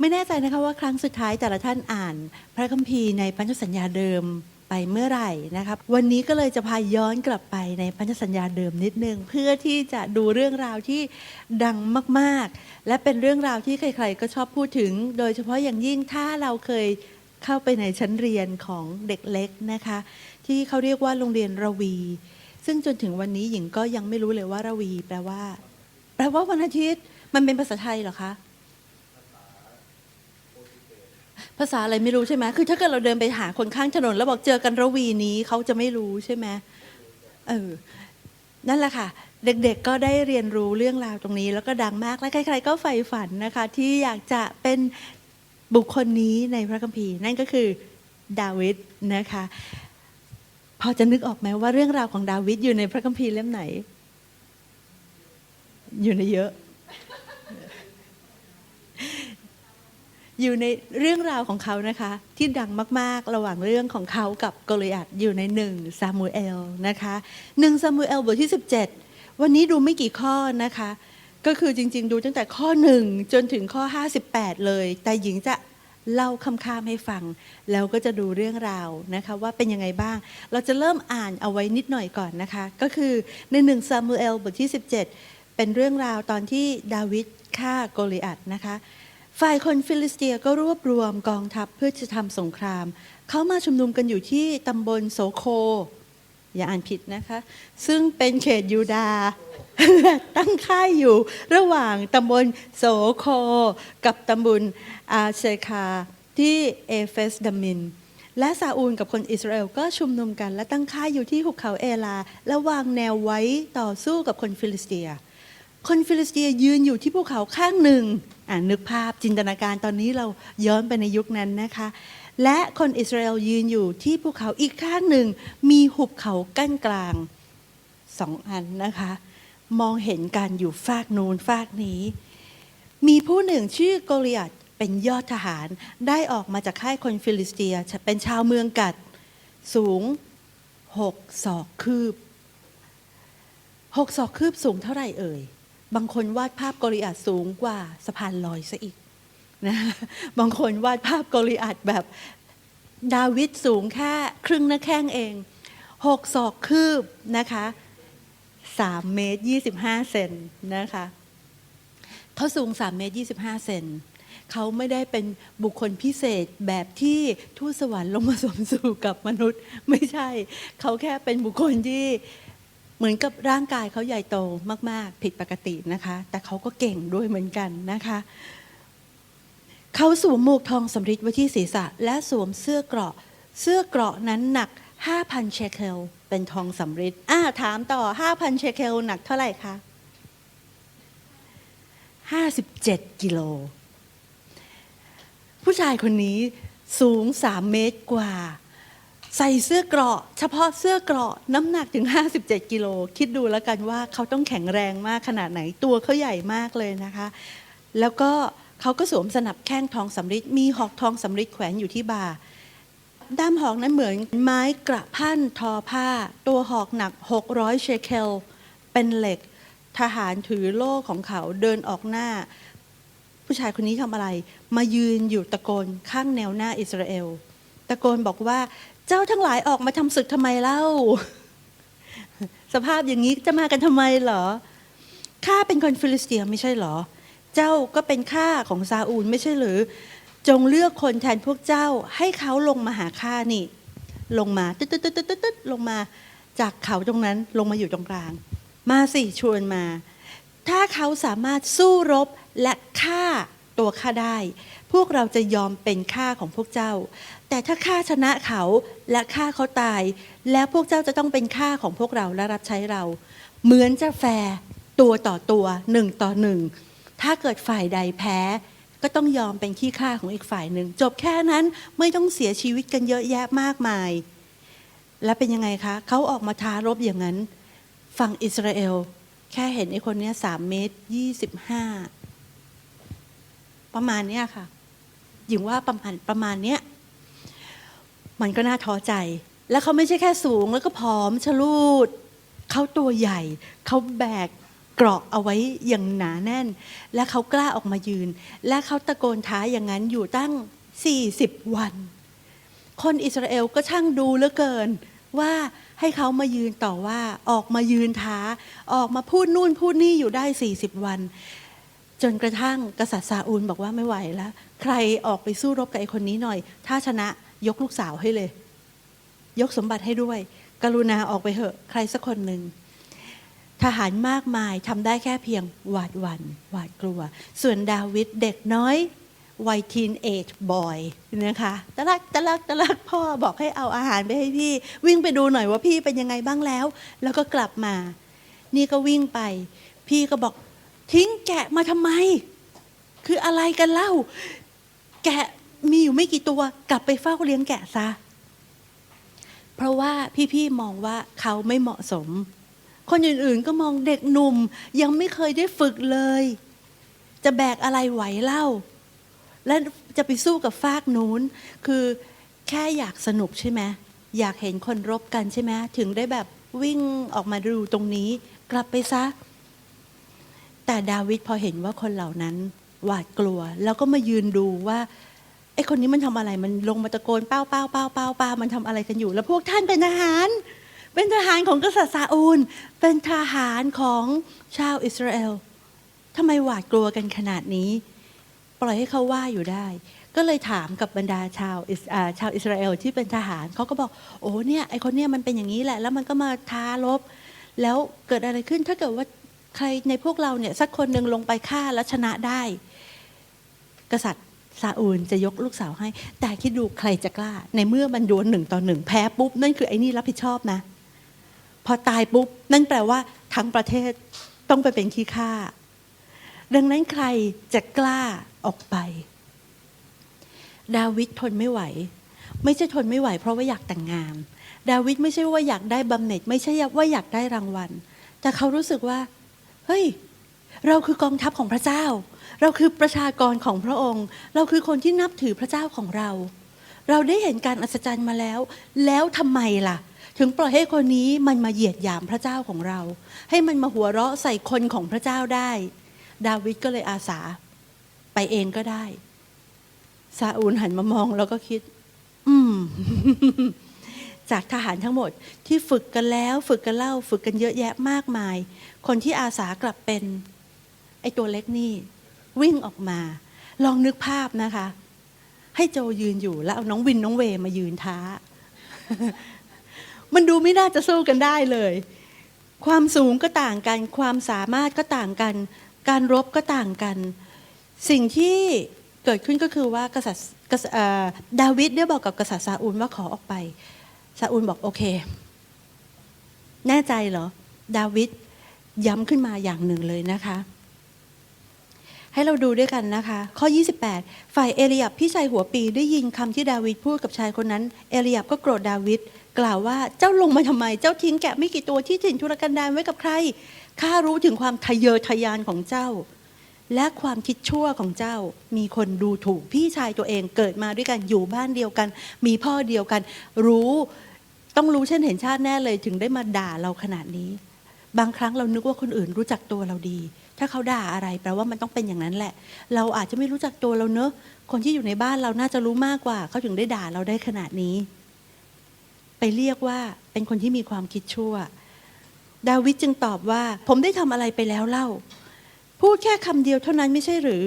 ไม่แน่ใจนะคะว่าครั้งสุดท้ายแต่ละท่านอ่าน พระคัมภีร์ในพันธสัญญาเดิมไปเมื่อไหร่นะครับ วันนี้ก็เลยจะพาย้อนกลับไปในพันธสัญญาเดิมนิดนึง เพื่อที่จะดูเรื่องราวที่ดังมากๆ และเป็นเรื่องราวที่ใคร ๆ ก็ชอบพูดถึง โดยเฉพาะอย่างยิ่งถ้าเราเคยเข้าไปในชั้นเรียนของเด็กเล็กนะคะ ที่เขาเรียกว่าโรงเรียนระวี ซึ่งจนถึงวันนี้หญิงก็ยังไม่รู้เลยว่าระวี แปลว่า แปลว่าวันอาทิตย์มันเป็นภาษาไทยเหรอคะ ภาษาอะไรไม่รู้ใช่ไหมคือถ้าเกิดเราเดินไปหาคนข้างถนน แล้วบอกเจอกันระวีนี้เขาจะไม่รู้ใช่ไหมเออนั่นแหละค่ะ เด็กๆก็ได้เรียนรู้เรื่องราวตรงนี้ แล้วก็ดังมากและใครๆก็ใฝ่ฝันนะคะ ที่อยากจะเป็นบุคคลนี้ในพระคัมภีร์ นั่นก็คือดาวิดนะคะ พอจะนึกออกไหมว่าเรื่องราวของดาวิดอยู่ในพระคัมภีร์เล่มไหน อยู่ในเยอะ อยู่ในเรื่องราวของเขานะคะ ที่ดังมากๆ ระหว่างเรื่องของเขากับโกลิอัตอยู่ในหนึ่งซามูเอลนะคะหนึ่งซามูเอลบทที่ 17 วันนี้ดูไม่กี่ข้อนะคะ ก็คือจริง ๆ ดูตั้งแต่ข้อหนึ่งจนถึงข้อ 58 เลย แต่หญิงจะเล่าคำข้ามให้ฟัง แล้วก็จะดูเรื่องราวนะคะว่าเป็นยังไงบ้าง เราจะเริ่มอ่านเอาไว้นิดหน่อยก่อนนะคะ ก็คือในหนึ่งซามูเอลบทที่ 17 เป็นเรื่องราวตอนที่ดาวิดฆ่าโกลิอัตนะคะ ฝ่ายคนฟิลิสเตียก็รวบรวมกองทัพเพื่อจะทำสงคราม เขามาชุมนุมกันอยู่ที่ตำบลโสโค อย่าอ่านผิดนะคะ ซึ่งเป็นเขตยูดาห์ตั้งค่ายอยู่ระหว่างตำบลโสโค กับตำบลอาเชคาที่เอเฟสดามิน และซาอูลกับคนอิสราเอลก็ชุมนุมกัน และตั้งค่ายอยู่ที่หุบเขาเอลา และวางแนวไว้ต่อสู้กับคนฟิลิสเตีย คนฟิลิสเตียยืนอยู่ที่ภูเขาข้างหนึ่งอ่านึกภาพจินตนาการตอนนี้เราย้อนไปในยุคนั้นนะคะ และคนอิสราเอลยืนอยู่ที่ภูเขาอีกข้างหนึ่ง มีหุบเขากั้นกลางสองอันนะคะ มองเห็นกันอยู่ฟากนูนฟากนี้ มีผู้หนึ่งชื่อโกลิอัตเป็นยอดทหารได้ออกมาจากค่ายคนฟิลิสเตีย เป็นชาวเมืองกัดสูงหกศอกคืบหกศอกคืบสูงเท่าไหร่เอ่ย บางคนวาดภาพกลิอัตสูงกว่าสะพานลอยซะอีกนะบางคนวาดภาพกลิอัตแบบดาวิดสูงแค่ครึ่งหน้าแข้งเองหกศอกคืบนะคะสามเมตรยี่สิบห้าเซนนะคะเขาสูงสามเมตรยี่สิบห้าเซนเขาไม่ได้เป็นบุคคลพิเศษแบบที่ทูตสวรรค์ลงมาสมสู่กับมนุษย์ไม่ใช่ เขาแค่เป็นบุคคลที่ เหมือนกับร่างกายเขาใหญ่โตมาก ๆ ผิดปกตินะคะ แต่เขาก็เก่งด้วยเหมือนกันนะคะเขาสวมหมวกทองสำริดไว้ที่ศีรษะ และสวมเสื้อเกราะ เสื้อเกราะนั้นหนัก 5,000 เชเคลเป็นทองสำริดอ่าถามต่อ 5,000 เชเคลหนักเท่าไหร่คะ57 กิโล ผู้ชายคนนี้สูง 3 เมตรกว่า ใส่เสื้อเกราะ เฉพาะเสื้อเกราะน้ำหนักถึง 57 กิโล คิดดูแล้วกันว่าเขาต้องแข็งแรงมากขนาดไหนตัวเขาใหญ่มากเลยนะคะ แล้วก็เขาก็สวมสนับแข้งทองสำริดมีหอกทองสำริดแขวนอยู่ที่บ่าด้ามหอกนั้นเหมือนไม้กระพันทอผ้า ตัวหอกหนัก 600 เชเคล เป็นเหล็ก ทหารถือโล่ของเขาเดินออกหน้า ผู้ชายคนนี้ทำอะไร มายืนอยู่ตะโกนข้างแนวหน้าอิสราเอล ตะโกนบอกว่าเจ้าทั้งหลายออกมาทำศึกทำไมเล่า สภาพอย่างนี้จะมากันทำไมเหรอข้าเป็นคนฟิลิสเตียไม่ใช่เหรอ เจ้าก็เป็นข้าของซาอูลไม่ใช่หรือ จงเลือกคนแทนพวกเจ้าให้เขาลงมาหาข้านี่ ลงมาตึ๊ดตึ๊ดตึ๊ดตึ๊ดตึ๊ดลงมาจากเขาตรงนั้นลงมาอยู่ตรงกลาง มาสิชวนมา ถ้าเขาสามารถสู้รบและฆ่าตัวข้าได้ พวกเราจะยอมเป็นข้าของพวกเจ้า แต่ถ้าข้าชนะเขาและฆ่าเขาตาย แล้วพวกเจ้าจะต้องเป็นข้าของพวกเราและรับใช้เรา เหมือนจะแฟร์ตัวต่อตัวหนึ่งต่อหนึ่งถ้าเกิดฝ่ายใดแพ้ ก็ต้องยอมเป็นขี้ข้าของอีกฝ่ายหนึ่ง จบแค่นั้นไม่ต้องเสียชีวิตกันเยอะแยะมากมาย และเป็นยังไงคะเขาออกมาท้ารบอย่างนั้น ฝั่งอิสราเอล แค่เห็นไอ้คนนี้สามเมตรยี่สิบห้าประมาณเนี้ยค่ะหญิงว่าประมาณประมาณเนี้ย มันก็น่าท้อใจ และเขาไม่ใช่แค่สูงแล้วก็ผอมชะลูด เขาตัวใหญ่ เขาแบกเกราะเอาไว้อย่างหนาแน่น และเขากล้าออกมายืน และเขาตะโกนท้าอย่างนั้นอยู่ตั้ง 40 วัน คนอิสราเอลก็ช่างดูเหลือเกินว่าให้เขามายืนต่อว่าออกมายืนท้า ออกมาพูดนู่นพูดนี่อยู่ได้ 40 วัน จนกระทั่งกษัตริย์ซาอูลบอกว่าไม่ไหวแล้ว ใครออกไปสู้รบกับไอ้คนนี้หน่อย ถ้าชนะ ยกลูกสาวให้เลย ยกสมบัติให้ด้วย กรุณาออกไปเถอะ ใครสักคนหนึ่งทหารมากมายทำได้แค่เพียงหวาดหวัน่นหวาดกลัว ส่วนดาวิดเด็กน้อยวัยทีนเอจบอยนะคะตะลักตะลักตะลักพ่อบอกให้เอาอาหารไปให้พี่ วิ่งไปดูหน่อยว่าพี่เป็นยังไงบ้างแล้ว แล้วก็กลับมา นี่ก็วิ่งไป พี่ก็บอกทิ้งแกะมาทำไม คืออะไรกันเล่า แกะ มีอยู่ไม่กี่ตัวกลับไปเฝ้าเลี้ยงแกะซะ เพราะว่าพี่ๆมองว่าเขาไม่เหมาะสม คนอื่นๆก็มองเด็กหนุ่ม ยังไม่เคยได้ฝึกเลย จะแบกอะไรไหวเล่า และจะไปสู้กับฟากนู้น คือแค่อยากสนุกใช่ไหมอยากเห็นคนรบกันใช่ไหมถึงได้แบบวิ่งออกมาดูตรงนี้ กลับไปซะ แต่ดาวิดพอเห็นว่าคนเหล่านั้นหวาดกลัว แล้วก็มายืนดูว่า ไอ้คนนี้มันทำอะไรมันลงมาตะโกนเป้าเป้าเป้าเป้าเป้ามันทำอะไรกันอยู่ แล้วพวกท่านเป็นทหาร เป็นทหารของกษัตริย์ซาอูล เป็นทหารของชาวอิสราเอลทำไมหวาดกลัวกันขนาดนี้ ปล่อยให้เขาว่าอยู่ได้ ก็เลยถามกับบรรดาชาวอิสอ่าชาวอิสราเอลที่เป็นทหารเขาก็บอกโอ้เนี่ยไอคนเนี้ยมันเป็นอย่างนี้แหละ แล้วมันก็มาท้ารบ แล้วเกิดอะไรขึ้นถ้าเกิดว่าใครในพวกเราเนี่ยสักคนหนึ่งลงไปฆ่าแล้วชนะได้ กษัตริย์ ซาอูลจะยกลูกสาวให้ แต่คิดดูใครจะกล้า ในเมื่อมันดวลหนึ่งต่อหนึ่งแพ้ปุ๊บ นั่นคือไอ้นี่รับผิดชอบนะ พอตายปุ๊บ นั่นแปลว่าทั้งประเทศต้องไปเป็นขี้ข้าดังนั้นใครจะกล้าออกไป ดาวิดทนไม่ไหว ไม่ใช่ทนไม่ไหว เพราะว่าอยากแต่งงาน ดาวิดไม่ใช่ว่าอยากได้บำเหน็จ ไม่ใช่ว่าอยากได้รางวัล แต่เขารู้สึกว่า เฮ้ย เราคือกองทัพของพระเจ้า เราคือประชากรของพระองค์ เราคือคนที่นับถือพระเจ้าของเรา เราได้เห็นการอัศจรรย์มาแล้ว แล้วทำไมล่ะ ถึงปล่อยให้คนนี้มันมาเหยียดหยามพระเจ้าของเรา ให้มันมาหัวเราะใส่คนของพระเจ้าได้ ดาวิดก็เลยอาสา ไปเองก็ได้ซาอูลหันมามองแล้วก็คิด อืม จากทหารทั้งหมดที่ฝึกกันแล้ว ฝึกกันเล่า ฝึกกันเยอะแยะมากมาย คนที่อาสากลับเป็น ไอ้ตัวเล็กนี่ วิ่งออกมา ลองนึกภาพนะคะ ให้โจยืนอยู่แล้วเอาน้องวินน้องเวมายืนท้า มันดูไม่น่าจะสู้กันได้เลย ความสูงก็ต่างกัน ความสามารถก็ต่างกัน การรบก็ต่างกัน สิ่งที่เกิดขึ้นก็คือว่ากษัตริย์ดาวิดได้บอกกับกษัตริย์ซาอูลว่าขอออกไปซาอูลบอกโอเค แน่ใจเหรอ ดาวิดย้ำขึ้นมาอย่างหนึ่งเลยนะคะ ให้เราดูด้วยกันนะคะ ข้อ 28 ฝ่ายเอลียบพี่ชายหัวปีได้ยินคำที่ดาวิดพูดกับชายคนนั้น เอลียบก็โกรธดาวิดกล่าวว่าเจ้าลงมาทำไม เจ้าทิ้งแกะไม่กี่ตัวที่ถิ่นทุรกันดารไว้กับใครข้ารู้ถึงความทะเยอทะยานของเจ้า และความคิดชั่วของเจ้า มีคนดูถูกพี่ชายตัวเองเกิดมาด้วยกันอยู่บ้านเดียวกัน มีพ่อเดียวกัน รู้ต้องรู้เช่นเห็นชาติแน่เลยถึงได้มาด่าเราขนาดนี้ บางครั้งเรานึกว่าคนอื่นรู้จักตัวเราดี ถ้าเขาด่าอะไรแปลว่ามันต้องเป็นอย่างนั้นแหละ เราอาจจะไม่รู้จักตัวเราเนอะคนที่อยู่ในบ้านเราน่าจะรู้มากกว่า เขาถึงได้ด่าเราได้ขนาดนี้ ไปเรียกว่าเป็นคนที่มีความคิดชั่ว ดาวิดจึงตอบว่า ผมได้ทำอะไรไปแล้วเล่า พูดแค่คำเดียวเท่านั้นไม่ใช่หรือ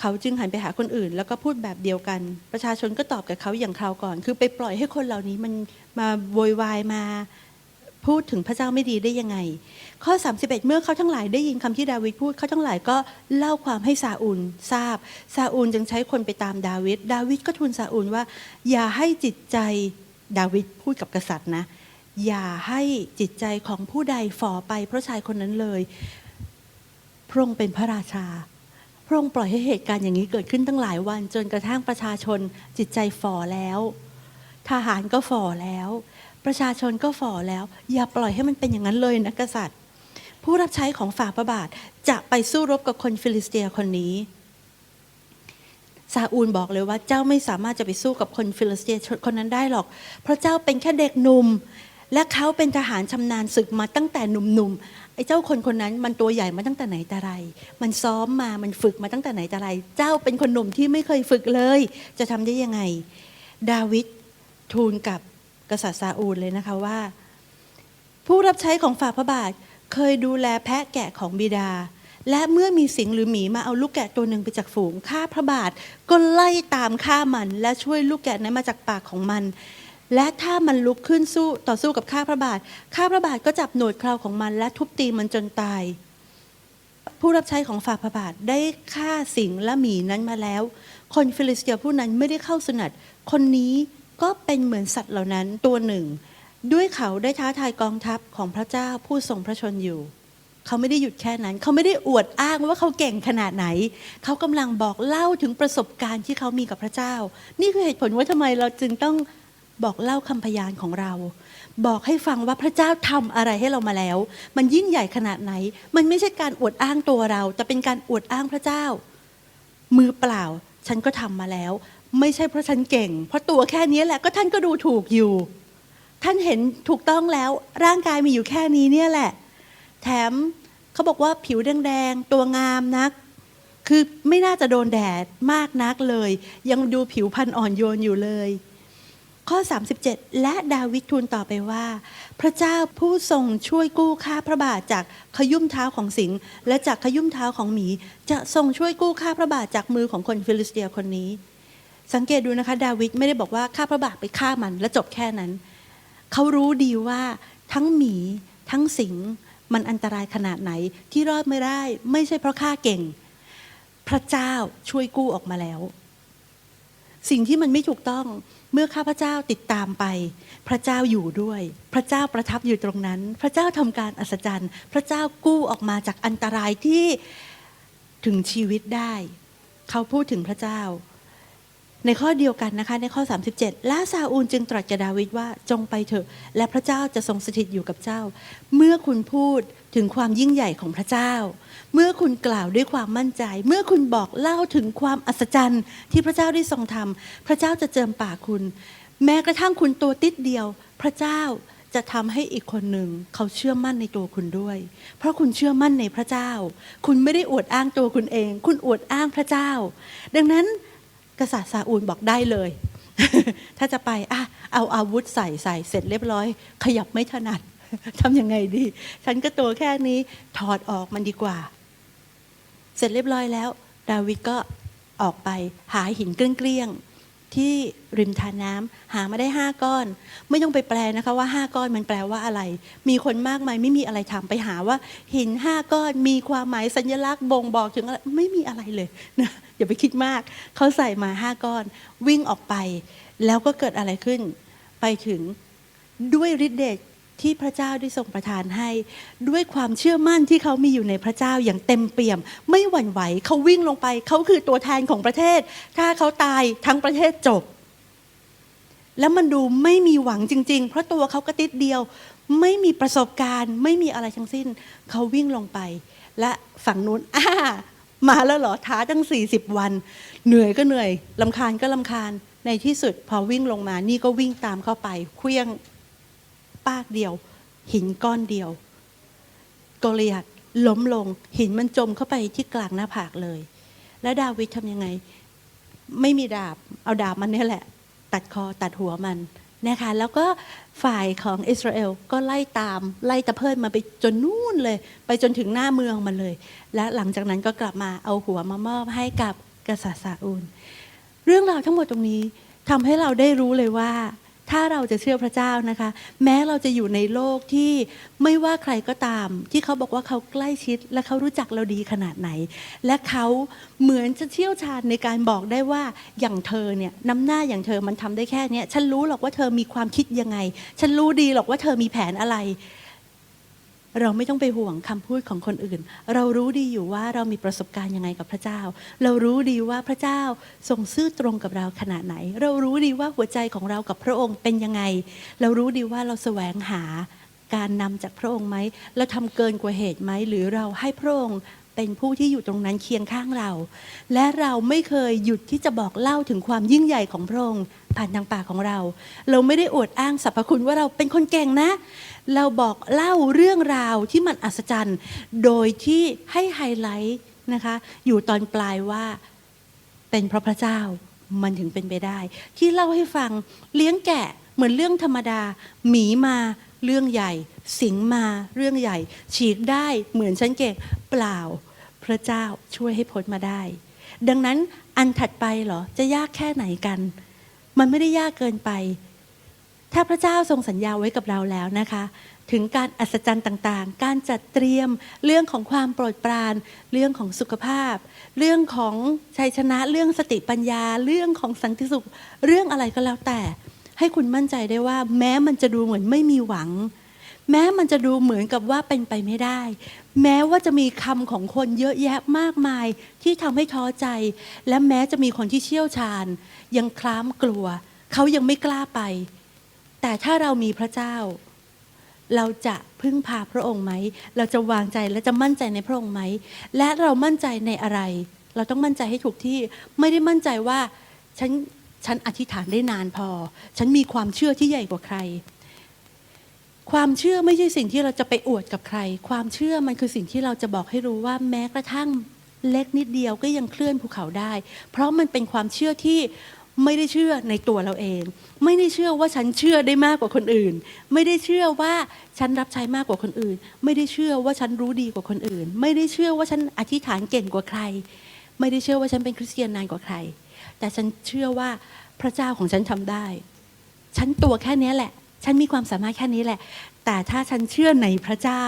เขาจึงหันไปหาคนอื่น แล้วก็พูดแบบเดียวกัน ประชาชนก็ตอบกับเขาอย่างคราวก่อน คือไปปล่อยให้คนเหล่านี้มันมาโวยวายมา พูดถึงพระเจ้าไม่ดีได้ยังไง ข้อ 31 เมื่อเขาทั้งหลายได้ยินคำที่ดาวิดพูดเขาทั้งหลายก็เล่าความให้ซาอูลทราบซาอูลจึงใช้คนไปตามดาวิดดาวิดก็ทูลซาอูลว่า อย่าให้จิตใจดาวิดพูดกับกษัตริย์นะ อย่าให้จิตใจของผู้ใดฝ่อไปเพราะชายคนนั้นเลยพระองค์เป็นพระราชาพระองค์ปล่อยให้เหตุการณ์อย่างนี้เกิดขึ้นตั้งหลายวัน จนกระทั่งประชาชนจิตใจฝ่อแล้ว ทหารก็ฝ่อแล้ว ประชาชนก็ฝ่อแล้ว อย่าปล่อยให้มันเป็นอย่างนั้นเลยนะกษัตริย์ ผู้รับใช้ของฝ่าพระบาทจะไปสู้รบกับคนฟิลิสเตียคนนี้ซาอูลบอกเลยว่าเจ้าไม่สามารถจะไปสู้กับคนฟิลิสเตียคนนั้นได้หรอก เพราะเจ้าเป็นแค่เด็กหนุ่ม และเขาเป็นทหารชำนาญศึกมาตั้งแต่หนุ่มๆไอ้เจ้าคนคนนั้นมันตัวใหญ่มาตั้งแต่ไหนแต่ไร มันซ้อมมามันฝึกมาตั้งแต่ไหนแต่ไร เจ้าเป็นคนหนุ่มที่ไม่เคยฝึกเลย จะทำได้ยังไง ดาวิดทูลกับ กษัตริย์ซาอูลเลยนะคะว่า ผู้รับใช้ของฝ่าพระบาทเคยดูแลแพะแกะของบิดา และเมื่อมีสิงหรือหมีมาเอาลูกแกะตัวหนึ่งไปจากฝูงข้าพระบาทก็ไล่ตามฆ่ามัน และช่วยลูกแกะนั้นมาจากปากของมัน และถ้ามันลุกขึ้นสู้ต่อสู้กับข้าพระบาทข้าพระบาทก็จับหนวดเคราของมัน และทุบตีมันจนตาย ผู้รับใช้ของฝ่าพระบาทได้ฆ่าสิงและหมีนั้นมาแล้ว คนฟิลิสเตียผู้นั้นไม่ได้เข้าสนัดคนนี้ ก็เป็นเหมือนสัตว์เหล่านั้นตัวหนึ่ง ด้วยเขาได้ท้าทายกองทัพของพระเจ้าผู้ทรงพระชนอยู่ เขาไม่ได้หยุดแค่นั้น เขาไม่ได้อวดอ้างว่าเขาเก่งขนาดไหน เขากำลังบอกเล่าถึงประสบการณ์ที่เขามีกับพระเจ้า นี่คือเหตุผลว่าทำไมเราจึงต้องบอกเล่าคำพยานของเรา บอกให้ฟังว่าพระเจ้าทำอะไรให้เรามาแล้ว มันยิ่งใหญ่ขนาดไหน มันไม่ใช่การอวดอ้างตัวเรา แต่เป็นการอวดอ้างพระเจ้า มือเปล่า ฉันก็ทำมาแล้ว ไม่ใช่เพราะฉันเก่ง เพราะตัวแค่นี้แหละก็ท่านก็ดูถูกอยู่ ท่านเห็นถูกต้องแล้วร่างกายมีอยู่แค่นี้เนี่ยแหละ แถมเขาบอกว่าผิวแดงๆตัวงามนัก คือไม่น่าจะโดนแดดมากนักเลย ยังดูผิวพรรณอ่อนโยนอยู่เลย ข้อ 37 และดาวิดทูลต่อไปว่า พระเจ้าผู้ทรงช่วยกู้ข้าพระบาทจากขยุ่มเท้าของสิงห์และจากขยุ่มเท้าของหมี จะทรงช่วยกู้ข้าพระบาทจากมือของคนฟิลิสเตียคนนี้ สังเกตดูนะคะ ดาวิดไม่ได้บอกว่าข้าพระบาทไปฆ่ามัน และจบแค่นั้น เขารู้ดีว่าทั้งหมีทั้งสิงมันอันตรายขนาดไหนที่รอดไม่ได้ ไม่ใช่เพราะข้าเก่ง พระเจ้าช่วยกู้ออกมาแล้ว สิ่งที่มันไม่ถูกต้องเมื่อข้าพระเจ้าติดตามไป พระเจ้าอยู่ด้วย พระเจ้าประทับอยู่ตรงนั้น พระเจ้าทำการอัศจรรย์ พระเจ้ากู้ออกมาจากอันตรายที่ถึงชีวิตได้ เขาพูดถึงพระเจ้า ในข้อเดียวกันนะคะในข้อ 37และซาอูลจึงตรัสกับดาวิดว่าจงไปเถอะ และพระเจ้าจะทรงสถิตอยู่กับเจ้า เมื่อคุณพูดถึงความยิ่งใหญ่ของพระเจ้า เมื่อคุณกล่าวด้วยความมั่นใจ เมื่อคุณบอกเล่าถึงความอัศจรรย์ ที่พระเจ้าได้ทรงทำพระเจ้าจะเจิมปากคุณ แม้กระทั่งคุณตัวติดเดียว พระเจ้าจะทำให้อีกคนหนึ่งเขาเชื่อมั่นในตัวคุณด้วย เพราะคุณเชื่อมั่นในพระเจ้า คุณไม่ได้อวดอ้างตัวคุณเอง คุณอวดอ้างพระเจ้า ดังนั้น กษัตริย์ซาอูลบอกได้เลย ถ้าจะไปอะเอาอาวุธใส่ใส่เสร็จเรียบร้อย ขยับไม่ถนัดทำยังไงดี ฉันก็ตัวแค่นี้ถอดออกมันดีกว่า เสร็จเรียบร้อยแล้ว ดาวิดก็ออกไปหาหินเกลี้ยง ที่ริมทานน้ำหามาได้ห้าก้อน ไม่ต้องไปแปลนะคะว่าห้าก้อนมันแปลว่าอะไร มีคนมากมายไม่มีอะไรทำไปหาว่าหินห้าก้อนมีความหมายสัญลักษณ์บ่งบอกถึงอะไรไม่มีอะไรเลยนะอย่าไปคิดมาก เขาใส่มาห้าก้อน วิ่งออกไป แล้วก็เกิดอะไรขึ้น ไปถึงด้วยฤทธิ์เดช ที่พระเจ้าได้ทรงประทานให้ ด้วยความเชื่อมั่นที่เขามีอยู่ในพระเจ้าอย่างเต็มเปี่ยม ไม่หวั่นไหวเขาวิ่งลงไป เขาคือตัวแทนของประเทศ ถ้าเขาตายทั้งประเทศจบ แล้วมันดูไม่มีหวังจริง ๆ เพราะตัวเขากระติดเดียว ไม่มีประสบการณ์ ไม่มีอะไรทั้งสิ้น เขาวิ่งลงไป และฝั่งนู้นอ่ามาแล้วเหรอท้าตั้ง 40 วัน เหนื่อยก็เหนื่อยลำคาญก็ลำคาญในที่สุดพอวิ่งลงมานี่ก็วิ่งตามเข้าไปเคลี้ยง ปากเดียว หินก้อนเดียว โกลิยัตล้มลง หินมันจมเข้าไปที่กลางหน้าผากเลย แล้วดาวิดทำยังไง ไม่มีดาบ เอาดาบมันนี่แหละ ตัดคอตัดหัวมันนะคะแล้วก็ฝ่ายของอิสราเอลก็ไล่ตามไล่ตะเพิดมาไปจนนู่นเลย ไปจนถึงหน้าเมืองมันเลย และหลังจากนั้นก็กลับมาเอาหัวมามอบให้กับกษัตริย์ซาอูล เรื่องราวทั้งหมดตรงนี้ทำให้เราได้รู้เลยว่า ถ้าเราจะเชื่อพระเจ้านะคะ แม้เราจะอยู่ในโลกที่ไม่ว่าใครก็ตาม ที่เขาบอกว่าเขาใกล้ชิด และเขารู้จักเราดีขนาดไหน และเขาเหมือนจะเชี่ยวชาญในการบอกได้ว่าอย่างเธอเนี่ยน้ำหน้าอย่างเธอมันทำได้แค่เนี้ยฉันรู้หรอกว่าเธอมีความคิดยังไง ฉันรู้ดีหรอกว่าเธอมีแผนอะไร เราไม่ต้องไปห่วงคำพูดของคนอื่น เรารู้ดีอยู่ว่าเรามีประสบการณ์ยังไงกับพระเจ้า เรารู้ดีว่าพระเจ้าทรงซื่อตรงกับเราขนาดไหน เรารู้ดีว่าหัวใจของเรากับพระองค์เป็นยังไง เรารู้ดีว่าเราแสวงหาการนำจากพระองค์ไหมเราทำเกินกว่าเหตุไหม หรือเราให้พระองค์ เป็นผู้ที่อยู่ตรงนั้นเคียงข้างเรา และเราไม่เคยหยุดที่จะบอกเล่าถึงความยิ่งใหญ่ของพระองค์ผ่านทางปากของเรา เราไม่ได้อวดอ้างสรรพคุณว่าเราเป็นคนเก่งนะ เราบอกเล่าเรื่องราวที่มันอัศจรรย์ โดยที่ให้ไฮไลท์นะคะ อยู่ตอนปลายว่าเป็นเพราะพระเจ้ามันถึงเป็นไปได้ ที่เล่าให้ฟังเลี้ยงแกะเหมือนเรื่องธรรมดา หมีมาเรื่องใหญ่ สิงมาเรื่องใหญ่ ฉีกได้เหมือนฉันเก่งเปล่า พระเจ้าช่วยให้พ้นมาได้ ดังนั้นอันถัดไปเหรอจะยากแค่ไหนกัน มันไม่ได้ยากเกินไป ถ้าพระเจ้าทรงสัญญาไว้กับเราแล้วนะคะ ถึงการอัศจรรย์ต่างๆ การจัดเตรียมเรื่องของความโปรดปราน เรื่องของสุขภาพ เรื่องของชัยชนะเรื่องสติปัญญา เรื่องของสันติสุข เรื่องอะไรก็แล้วแต่ ให้คุณมั่นใจได้ว่า แม้มันจะดูเหมือนไม่มีหวัง แม้มันจะดูเหมือนกับว่าเป็นไปไม่ได้ แม้ว่าจะมีคำของคนเยอะแยะมากมายที่ทำให้ท้อใจ และแม้จะมีคนที่เชี่ยวชาญ ยังคล้ามกลัว เขายังไม่กล้าไป แต่ถ้าเรามีพระเจ้า เราจะพึ่งพาพระองค์ไหม เราจะวางใจและจะมั่นใจในพระองค์ไหม และเรามั่นใจในอะไร เราต้องมั่นใจให้ถูกที่ ไม่ได้มั่นใจว่าฉันฉันอธิษฐานได้นานพอ ฉันมีความเชื่อที่ใหญ่กว่าใคร ความเชื่อไม่ใช่สิ่งที่เราจะไปอวดกับใคร ความเชื่อมันคือสิ่งที่เราจะบอกให้รู้ว่าแม้กระทั่งเล็กนิดเดียวก็ยังเคลื่อนภูเขาได้ เพราะมันเป็นความเชื่อที่ไม่ได้เชื่อในตัวเราเอง ไม่ได้เชื่อว่าฉันเชื่อได้มากกว่าคนอื่น ไม่ได้เชื่อว่าฉันรับใช้มากกว่าคนอื่น ไม่ได้เชื่อว่าฉันรู้ดีกว่าคนอื่น ไม่ได้เชื่อว่าฉันอธิษฐานเก่งกว่าใคร ไม่ได้เชื่อว่าฉันเป็นคริสเตียนนานกว่าใคร แต่ฉันเชื่อว่าพระเจ้าของฉันทำได้ ฉันตัวแค่นี้แหละ ฉันมีความสามารถแค่นี้แหละ แต่ถ้าฉันเชื่อในพระเจ้า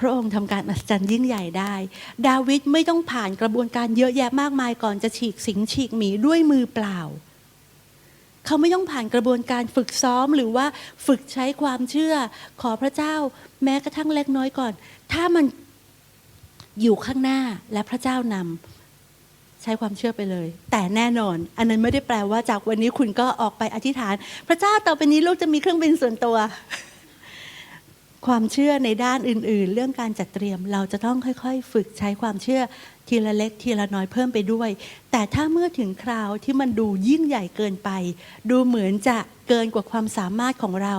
พระองค์ทำการอัศจรรย์ยิ่งใหญ่ได้ ดาวิดไม่ต้องผ่านกระบวนการเยอะแยะมากมายก่อนจะฉีกสิงฉีกหมีด้วยมือเปล่า เขาไม่ต้องผ่านกระบวนการฝึกซ้อมหรือว่าฝึกใช้ความเชื่อ ขอพระเจ้า แม้กระทั่งเล็กน้อยก่อน ถ้ามันอยู่ข้างหน้าและพระเจ้านำ ใช้ความเชื่อไปเลย แต่แน่นอน อันนั้นไม่ได้แปลว่าจากวันนี้คุณก็ออกไปอธิษฐาน พระเจ้าต่อไปนี้ลูกจะมีเครื่องบินส่วนตัว ความเชื่อในด้านอื่น ๆ เรื่องการจัดเตรียมเราจะต้องค่อย ๆ ฝึกใช้ความเชื่อทีละเล็กทีละน้อยเพิ่มไปด้วย แต่ถ้าเมื่อถึงคราวที่มันดูยิ่งใหญ่เกินไป ดูเหมือนจะเกินกว่าความสามารถของเรา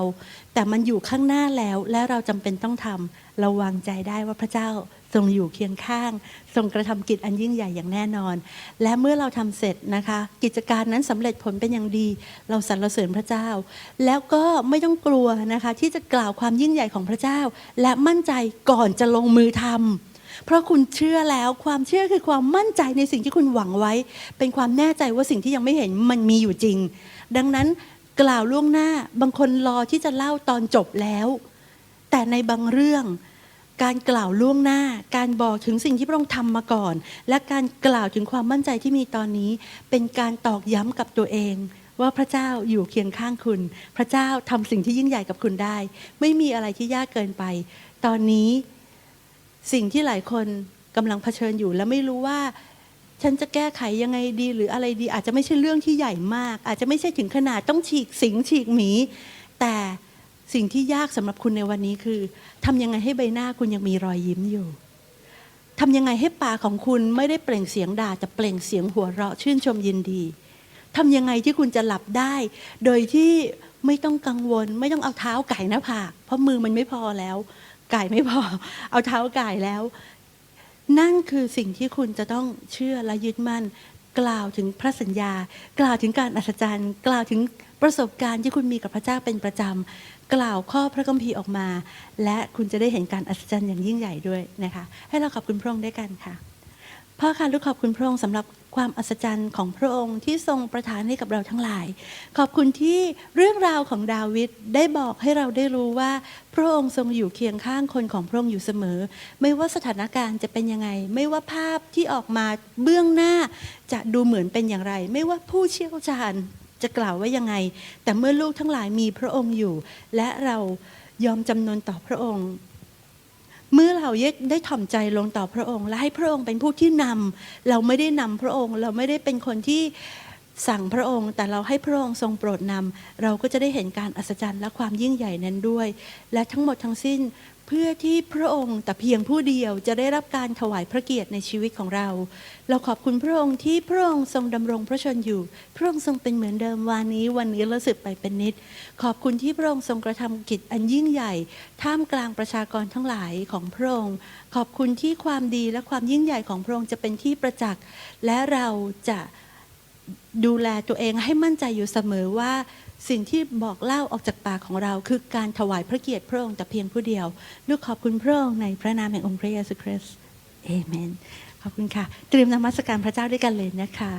แต่มันอยู่ข้างหน้าแล้วและเราจำเป็นต้องทำ เราวางใจได้ว่าพระเจ้าทรงอยู่เคียงข้าง ทรงกระทำกิจอันยิ่งใหญ่อย่างแน่นอน และเมื่อเราทำเสร็จนะคะ กิจการนั้นสำเร็จผลเป็นอย่างดี เราสรรเสริญพระเจ้า แล้วก็ไม่ต้องกลัวนะคะ ที่จะกล่าวความยิ่งใหญ่ของพระเจ้า และมั่นใจก่อนจะลงมือทำเพราะคุณเชื่อแล้วความเชื่อคือความมั่นใจในสิ่งที่คุณหวังไว้ เป็นความแน่ใจว่าสิ่งที่ยังไม่เห็นมันมีอยู่จริง ดังนั้นกล่าวล่วงหน้าบางคนรอที่จะเล่าตอนจบแล้ว แต่ในบางเรื่องการกล่าวล่วงหน้า การบอกถึงสิ่งที่พระองค์ทำมาก่อน และการกล่าวถึงความมั่นใจที่มีตอนนี้ เป็นการตอกย้ำกับตัวเอง ว่าพระเจ้าอยู่เคียงข้างคุณ พระเจ้าทำสิ่งที่ยิ่งใหญ่กับคุณได้ ไม่มีอะไรที่ยากเกินไป ตอนนี้สิ่งที่หลายคนกำลังเผชิญอยู่ และไม่รู้ว่า ฉันจะแก้ไขยังไงดีหรืออะไรดี อาจจะไม่ใช่เรื่องที่ใหญ่มาก อาจจะไม่ใช่ถึงขนาดต้องฉีกสิงฉีกหมี แต่ สิ่งที่ยากสำหรับคุณในวันนี้คือทำยังไงให้ใบหน้าคุณยังมีรอยยิ้มอยู่ทำยังไงให้ปากของคุณไม่ได้เปล่งเสียงด่าแต่เปล่งเสียงหัวเราะชื่นชมยินดีทำยังไงที่คุณจะหลับได้ โดยที่ไม่ต้องกังวล ไม่ต้องเอาเท้าไก่หน้าผากเพราะมือมันไม่พอแล้ว ไก่ไม่พอ เอาเท้าไก่แล้ว นั่นคือสิ่งที่คุณจะต้องเชื่อและยึดมั่น กล่าวถึงพระสัญญา กล่าวถึงการอัศจรรย์ กล่าวถึง ประสบการณ์ที่คุณมีกับพระเจ้าเป็นประจำกล่าวข้อพระคัมภีร์ออกมา และคุณจะได้เห็นการอัศจรรย์อย่างยิ่งใหญ่ด้วยนะคะ ให้เราขอบคุณพระองค์ด้วยกันค่ะพ่อค่ะลูกขอบคุณพระองค์สำหรับความอัศจรรย์ของพระองค์ที่ทรงประทานให้กับเราทั้งหลาย ขอบคุณที่เรื่องราวของดาวิดได้บอกให้เราได้รู้ว่า พระองค์ทรงอยู่เคียงข้างคนของพระองค์อยู่เสมอ ไม่ว่าสถานการณ์จะเป็นยังไง ไม่ว่าภาพที่ออกมาเบื้องหน้าจะดูเหมือนเป็นอย่างไร ไม่ว่าผู้เชี่ยวชาญ จะกล่าวว่ายังไง แต่เมื่อลูกทั้งหลายมีพระองค์อยู่ และเรายอมจำนนต่อพระองค์ เมื่อเราได้ถ่อมใจลงต่อพระองค์ และให้พระองค์เป็นผู้ที่นำเราไม่ได้นำพระองค์ เราไม่ได้เป็นคนที่สั่งพระองค์ แต่เราให้พระองค์ทรงโปรดนำเราก็จะได้เห็นการอัศจรรย์และความยิ่งใหญ่นั้นด้วย และทั้งหมดทั้งสิ้น พื่อที่พระองค์แต่เพียงผู้เดียวจะได้รับการถวายพระเกียรติในชีวิตของเรา เราขอบคุณพระองค์ที่พระองค์ทรงดำรงพระชนอยู่ พระองค์ทรงเป็นเหมือนเดิมวันนี้ วันนี้และสืบไปเป็นนิด ขอบคุณที่พระองค์ทรงกระทำกิจอันยิ่งใหญ่ ท่ามกลางประชากรทั้งหลายของพระองค์ ขอบคุณที่ความดีและความยิ่งใหญ่ของพระองค์จะเป็นที่ประจักษ์และเราจะดูแลตัวเองให้มั่นใจอยู่เสมอว่า สิ่งที่บอกเล่าออกจากปากของเรา คือการถวายพระเกียรติพระองค์แต่เพียงผู้เดียวลูกขอบคุณพระองค์ในพระนามแห่งองค์พระเยซูคริสต์เอเมน ขอบคุณค่ะ เตรียมนมัสการพระเจ้าด้วยกันเลยนะคะ